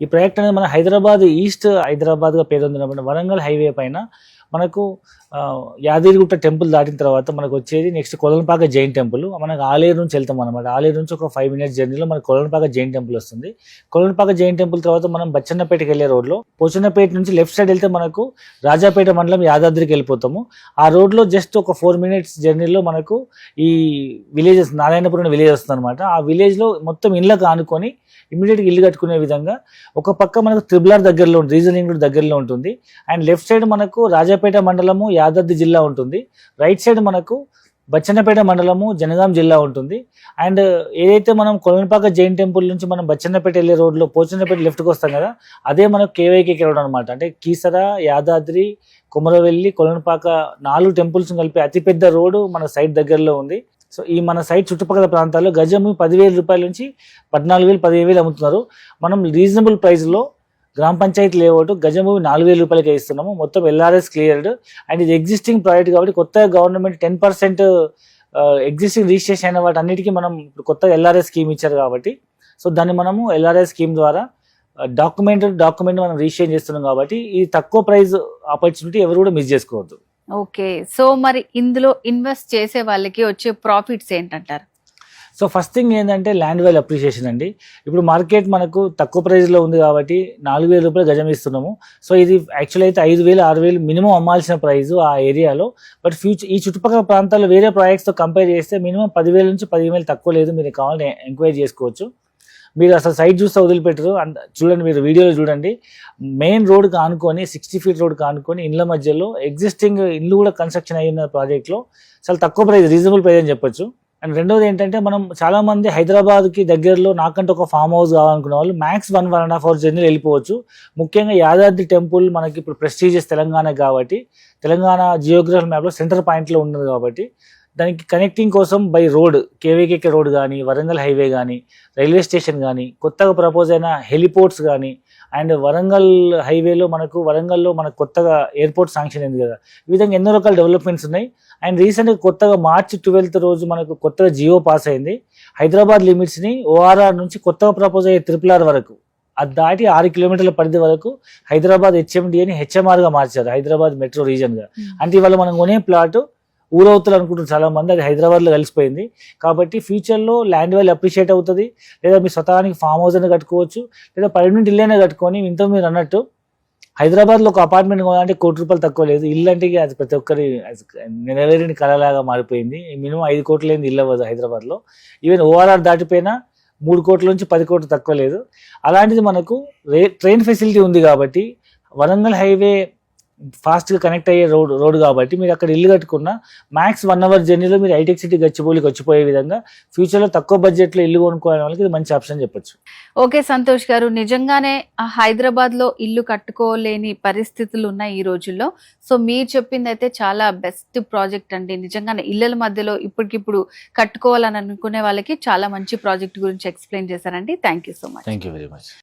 ఈ ప్రాజెక్ట్ అనేది మన హైదరాబాద్ ఈస్ట్ హైదరాబాద్గా పేరొందిన వరంగల్ హైవే పైన మనకు యాదగిరిగుట్ట టెంపుల్ దాటిన తర్వాత మనకు వచ్చేది నెక్స్ట్ కొలనపాక జైన్ టెంపుల్. మనకు ఆలేరు నుంచి వెళ్తాం అనమాట ఆలేరు నుంచి ఒక ఫైవ్ మినిట్స్ జర్నీలో మనకు కొలనపాక జైన్ టెంపుల్ వస్తుంది. కొలనపాక జైన్ టెంపుల్ తర్వాత మనం బచ్చన్నపేటకి వెళ్ళే రోడ్లో పోచన్నపేట నుంచి లెఫ్ట్ సైడ్ వెళ్తే మనకు రాజాపేట మండలం యాదాద్రికి వెళ్ళిపోతాము. ఆ రోడ్లో జస్ట్ ఒక ఫోర్ మినిట్స్ జర్నీలో మనకు ఈ విలేజెస్ నారాయణపురం విలేజ్ వస్తుంది అనమాట ఆ విలేజ్లో మొత్తం ఇళ్ళకు ఆనుకొని ఇమీడియట్గా ఇల్లు కట్టుకునే విధంగా ఒక పక్క మనకు త్రిబులార్ దగ్గరలో రీజనింగ్ రోడ్ దగ్గరలో ఉంటుంది. అండ్ లెఫ్ట్ సైడ్ మనకు రాజాపేట మండలము యాదాద్రి జిల్లా ఉంటుంది. రైట్ సైడ్ మనకు బచ్చన్నపేట మండలము జనగాం జిల్లా ఉంటుంది. అండ్ ఏదైతే మనం కొలనపాక జైన్ టెంపుల్ నుంచి మనం బచ్చన్నపేట వెళ్ళే రోడ్లో పోచన్నపేట లెఫ్ట్కి వస్తాం కదా అదే మనకు కేవైకి రోడ్ అనమాట అంటే కీసర యాదాద్రి కుమరవెల్లి కొలనపాక నాలుగు టెంపుల్స్ కలిపి అతిపెద్ద రోడ్డు మన సైట్ దగ్గరలో ఉంది. సో ఈ మన సైట్ చుట్టుపక్కల ప్రాంతాల్లో గజము పదివేల రూపాయల నుంచి పద్నాలుగు వేలు పదిహేను వేలు అమ్ముతున్నారు. మనం రీజనబుల్ ప్రైస్లో గ్రామ పంచాయతీ లేఅవుట్ గజం భూమి నాలుగు వేల రూపాయలకి ఇస్తున్నాము. మొత్తం ఎల్ఆర్ఎస్ క్లియర్డ్ అండ్ ఇది ఎగ్జిస్టింగ్ ప్రాజెక్ట్ కాబట్టి కొత్తగా government ten percent existing registration అయిన వాటి అన్నిటికీ మనం ఇప్పుడు కొత్తగా ఎల్ఆర్ఎస్ స్కీమ్ ఇచ్చారు కాబట్టి సో దాన్ని మనము ఎల్ఆర్ఎస్ స్కీమ్ ద్వారా డాక్యుమెంట్ డాక్యుమెంట్ మనం రిజిస్ట్రేషన్ చేస్తున్నాం కాబట్టి ఈ తక్కువ ప్రైస్ ఆపర్చునిటీ ఎవరు కూడా మిస్ చేసుకోవద్దు. ఓకే సో మరి ఇందులో ఇన్వెస్ట్ చేసే వాళ్ళకి వచ్చే ప్రాఫిట్స్ ఏంటంటారు? సో ఫస్ట్ థింగ్ ఏంటంటే ల్యాండ్ వాల్యూ అప్రిషియేషన్ అండి. ఇప్పుడు మార్కెట్ మనకు తక్కువ ప్రైస్లో ఉంది కాబట్టి నాలుగు వేల రూపాయలు గజం ఇస్తున్నాము. సో ఇది యాక్చువల్ అయితే ఐదు వేలు ఆరు వేలు మినిమం అమ్మాల్సిన ప్రైస్ ఆ ఏరియాలో బట్ ఫ్యూచర్ ఈ చుట్టుపక్కల ప్రాంతాల్లో వేరే ప్రాజెక్ట్స్తో కంపేర్ చేస్తే మినిమం పదివేల నుంచి పదిహేను వేలు తక్కువ లేదు. మీరు కావాలని ఎంక్వైరీ చేసుకోవచ్చు. మీరు అసలు సైట్ చూస్తే వదిలిపెట్టరు. అంత చూడండి మీరు వీడియోలో చూడండి. మెయిన్ రోడ్ కానుకొని సిక్స్టీ ఫీట్ రోడ్ కానుకొని ఇళ్ళ మధ్యలో ఎగ్జిస్టింగ్ ఇల్లు కూడా కన్స్ట్రక్షన్ అయిన ప్రాజెక్ట్లో చాలా తక్కువ ప్రైస్ రీజనబుల్ ప్రైస్ అని చెప్పొచ్చు. అండ్ రెండోది ఏంటంటే మనం చాలా మంది హైదరాబాద్కి దగ్గరలో నాకంటే ఒక ఫామ్ హౌస్ కావాలనుకునే వాళ్ళు max one one and half hour journey వెళ్ళిపోవచ్చు. ముఖ్యంగా యాదాద్రి టెంపుల్ మనకి ఇప్పుడు ప్రెస్టీజియస్ తెలంగాణ కాబట్టి తెలంగాణ జియోగ్రఫీ మ్యాప్లో సెంటర్ పాయింట్లో ఉన్నది కాబట్టి దానికి కనెక్టింగ్ కోసం బై రోడ్ కేవీకేకే రోడ్ కానీ వరంగల్ హైవే కానీ రైల్వే స్టేషన్ కానీ కొత్తగా ప్రపోజ్ అయిన హెలిపోర్ట్స్ కానీ అండ్ వరంగల్ హైవేలో మనకు వరంగల్లో మనకు కొత్తగా ఎయిర్పోర్ట్ శాంక్షన్ అయింది కదా. ఈ విధంగా ఎన్నో రకాల డెవలప్మెంట్స్ ఉన్నాయి. అండ్ రీసెంట్గా కొత్తగా మార్చి ట్వెల్త్ రోజు మనకు కొత్తగా జియో పాస్ అయింది. హైదరాబాద్ లిమిట్స్ని ఓఆర్ఆర్ నుంచి కొత్తగా ప్రపోజ్ అయ్యే త్రిపులార్ వరకు అది దాటి ఆరు కిలోమీటర్ల పరిధి వరకు హైదరాబాద్ హెచ్ఎండి అని హెచ్ఎంఆర్గా మార్చారు హైదరాబాద్ మెట్రో రీజన్గా. అంటే ఇవాళ మనం కొనే ప్లాట్ ఊరవుతులు అనుకుంటున్నారు చాలా మంది అది హైదరాబాద్లో కలిసిపోయింది. కాబట్టి ఫ్యూచర్లో ల్యాండ్ వాల్యూ అప్రిషియేట్ అవుతుంది. లేదా మీ స్వతహానికి ఫామ్ హౌస్ అయినా కట్టుకోవచ్చు లేదా పర్మనెంట్ ఇల్లు అయినా కట్టుకొని ఇంత మీరు అన్నట్టు హైదరాబాద్లో ఒక అపార్ట్మెంట్ కొనాలంటే కోటి రూపాయలు తక్కువ లేదు. ఇల్లు అంటే అది ప్రతి ఒక్కరి నెలవేరిని కళలాగా మారిపోయింది. మినిమం ఐదు కోట్లు లేని ఇల్లు అవ్వదు హైదరాబాద్లో. ఈవెన్ ఓఆర్ఆర్ దాటిపోయినా మూడు కోట్ల నుంచి పది కోట్లు తక్కువ లేదు. అలాంటిది మనకు రే ట్రైన్ ఫెసిలిటీ ఉంది కాబట్టి వరంగల్ హైవే ఫాస్ట్గా కనెక్ట్ అయ్యే రోడ్ రోడ్ కాబట్టి మీరు అక్కడ ఇల్లు కట్టుకున్న మ్యాక్స్ వన్ అవర్ జర్నీలో మీరు హైటెక్ సిటీ గచ్చిబౌలికి వచ్చిపోయే విధంగా ఫ్యూచర్లో తక్కువ బడ్జెట్లో ఇల్లు కొనుక్కోవడం వాళ్ళకి ఇది మంచి ఆప్షన్ చెప్పొచ్చు. ఓకే సంతోష్ గారు నిజంగానే హైదరాబాద్లో ఇల్లు కట్టుకోలేని పరిస్థితులు ఉన్నాయి ఈ రోజుల్లో. సో మీరు చెప్పింది అయితే చాలా బెస్ట్ ప్రాజెక్ట్ అండి. నిజంగానే ఇళ్ళల మధ్యలో ఇప్పటికిప్పుడు కట్టుకోవాలని అనుకునే వాళ్ళకి చాలా మంచి ప్రాజెక్ట్ గురించి ఎక్స్ప్లెయిన్ చేశారండి. Thank you so much. Thank you very much.